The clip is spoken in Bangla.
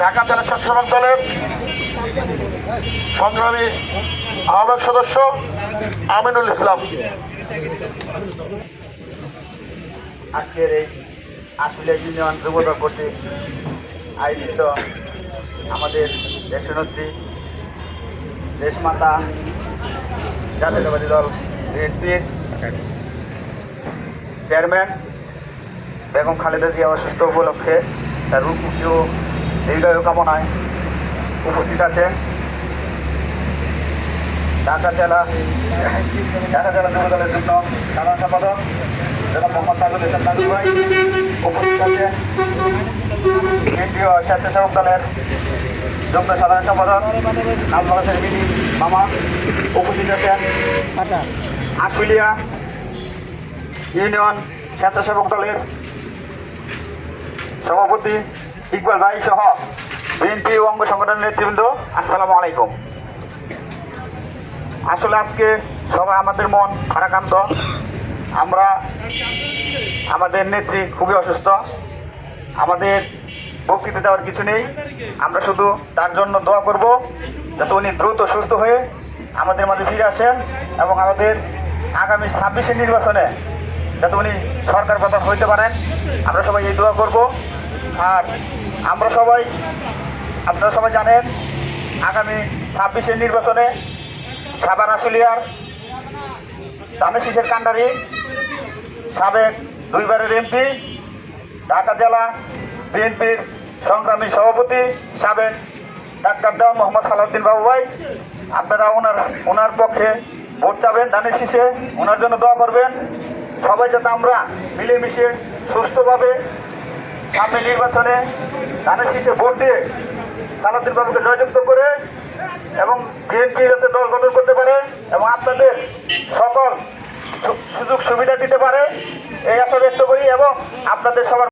ঢাকা জেলা স্বেচ্ছাসেবক দলের সংগ্রামী আহ্বায়ক সদস্য আমিনুল ইসলাম। আজকের এই আসলে ইউনিয়ন যুবদল কর্তৃক আয়োজিত আমাদের দেশনেত্রী দেশমাতা জাতীয়তাবাদী দল বিএনপির চেয়ারম্যান বেগম খালেদা জিয়া অসুস্থ উপলক্ষে তার রূপমুখী দীর্ঘায়ু কামনায় উপস্থিত আছেন ঢাকা জেলা ঢাকা জেলা যুব দলের জন্য সাধারণ সম্পাদক জনাব মোহাম্মদ তাজুল ইসলাম ভাই উপস্থিত আছেন। কেন্দ্রীয় স্বেচ্ছাসেবক দলের যুগ্ম সাধারণ সম্পাদক হাসান মিনি মামা উপস্থিত আছেন। আশুলিয়া ইউনিয়ন স্বেচ্ছাসেবক দলের সভাপতি ইকবাল ভাই সহ বিএনপি অঙ্গ সংগঠনের নেতৃবৃন্দ, আসসালামু আলাইকুম। আসলে আজকে সবাই আমাদের মন খারাকান্ত। আমরা আমাদের নেত্রী খুবই অসুস্থ। আমাদের বক্তৃতা দেওয়ার কিছু নেই। আমরা শুধু তার জন্য দোয়া করব যাতে উনি দ্রুত সুস্থ হয়ে আমাদের মাঝে ফিরে আসেন এবং আমাদের আগামী ছাব্বিশের নির্বাচনে যাতে উনি সরকার প্রধান হইতে পারেন। আমরা সবাই এই দোয়া করব। আর আমরা সবাই, আপনারা সবাই জানেন, আগামী ছাব্বিশের নির্বাচনে সাবান আশুলিয়ার ধানের শীষের কান্ডারি, সাবেক দুইবারের এমপি, ঢাকা জেলা বিএনপির সংগ্রামী সভাপতি, সাবেক ডাক্তার দেওয়ান মোহাম্মদ সালাউদ্দিন বাবু ভাই, আপনারা ওনার ওনার পক্ষে ভোট চাবেন ধানের শীষে ওনার জন্য দোয়া করবেন। সবাই যাতে আমরা মিলেমিশে সুস্থভাবে সামনে নির্বাচনে ধানের শীষে ভোট দিয়ে সালাদ্দিন বাবুকে জয়যুক্ত করে এবং বিএনপি যাতে দল গঠন করতে পারে এবং আপনাদের সকল সুযোগ সুবিধা দিতে পারে, এই আশা ব্যক্ত করি এবং আপনাদের সবার